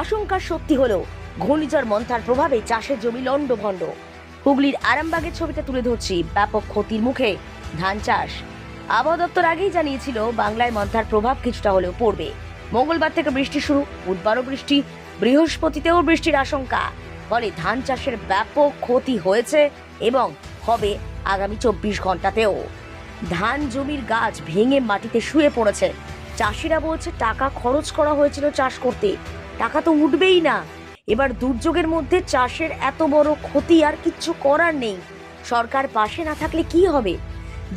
আশঙ্কা সত্যি হলো, ঘূর্ণিঝড় মন্থার প্রভাবে চাষের জমি লণ্ডভণ্ড। হুগলির আরামবাগের ছবিতে তুলে ধরছি ব্যাপক ক্ষতির মুখে। ধান চাষ। আবহাওয়া দপ্তর আগেই জানিয়েছিল, বাংলায় মন্থার প্রভাব কিছুটা হলেও পড়বে। মঙ্গলবার থেকে বৃষ্টি শুরু, বুধবারও বৃষ্টি, বৃহস্পতিতেও বৃষ্টির আশঙ্কা। ফলে ধান চাষের ব্যাপক ক্ষতি হয়েছে এবং হবে আগামী চব্বিশ ঘন্টাতেও ধান জমির গাছ ভেঙে মাটিতে শুয়ে পড়েছে। চাষিরা বলছে, টাকা খরচ করা হয়েছিল চাষ করতে। টাকা তো উঠবেই না। এবার দুর্যোগের মধ্যে চাষের এত বড় ক্ষতি আর কিচ্ছু করার নেই। সরকার পাশে না থাকলে কি হবে?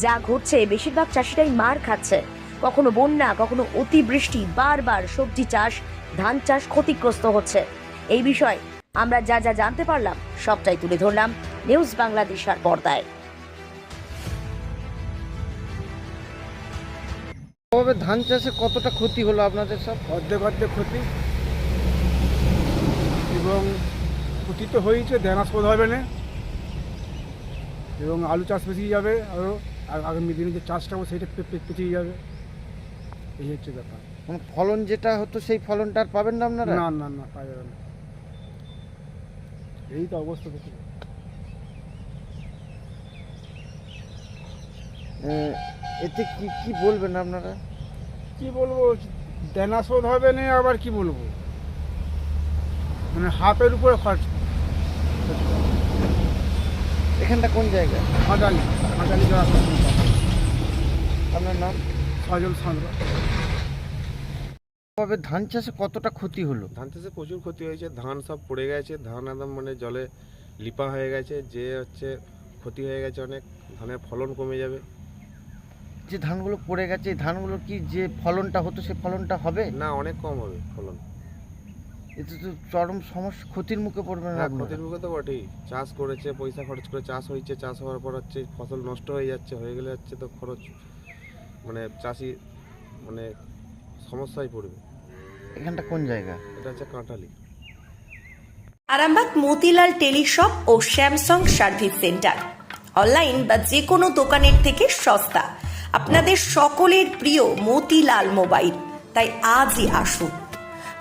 যা ঘটছে বেশিরভাগ চাষিরাই মার খাচ্ছে। কখনো বন্যা কখনো অতিবৃষ্টি বারবার সবজি চাষ ধান চাষ ক্ষতিগ্রস্ত হচ্ছে। এই বিষয়ে আমরা যা যা জানতে পারলাম সবটাই তুলে ধরলাম নিউজ বাংলাদেশার পর্দায়। তবে ধান চাষে কতটা ক্ষতি হলো আপনাদের সব? অর্ধেক অর্ধেক ক্ষতি। এবং ক্ষতি তো হয়েছে দেনাস্পদ হবে না। এবং আলু চাষ পেছিয়ে যাবে আরও আর আগামী দিনে যে চাষটা হবে সেটা পে- পে- যাবে। এই হচ্ছে ব্যাপার। মানে ফলন যেটা হতো সেই ফলনটা আর পাবেন না আপনারা? না না না পাওয়া যাবে না। এই তো অবস্থা এতে কি কি বলবেন আপনারা? কি বলব দেনাস্পদ হবে না আবার কি বলব? মানে হাফের উপরে খরচ। এখানটা কোন জায়গা? যাওয়া আপনার নাম? সজল তবে ধান চাষে কতটা ক্ষতি হলো? ধান চাষে প্রচুর ক্ষতি হয়েছে ধান সব পড়ে গেছে ধান একদম মানে জলে লিপা হয়ে গেছে যে হচ্ছে ক্ষতি হয়ে গেছে অনেক ধানের ফলন কমে যাবে। যে ধানগুলো পড়ে গেছে এই ধানগুলো কি যে ফলনটা হতো সে ফলনটা হবে? না অনেক কম হবে ফলন। এতে তো চরম সমস্যা ক্ষতির মুখে পড়বেন হ্যাঁ আপনারা? ক্ষতির মুখে তো বটেই। চাষ করেছে পয়সা খরচ করে চাষ হয়েছে চাষ হওয়ার পর হচ্ছে ফসল নষ্ট হয়ে যাচ্ছে হয়ে গেলে হচ্ছে তো খরচ মানে চাষি মানে সমস্যায় পড়বে। এখানটা কোন জায়গা? এটা হচ্ছে কাঁঠালি। আরামবাগ মতিলাল টেলিশপ ও স্যামসাং সার্ভিস সেন্টার। অনলাইন বা যে কোনো দোকানের থেকে সস্তা। আপনাদের সকলের প্রিয় মতিলাল মোবাইল। তাই আজই আসুন।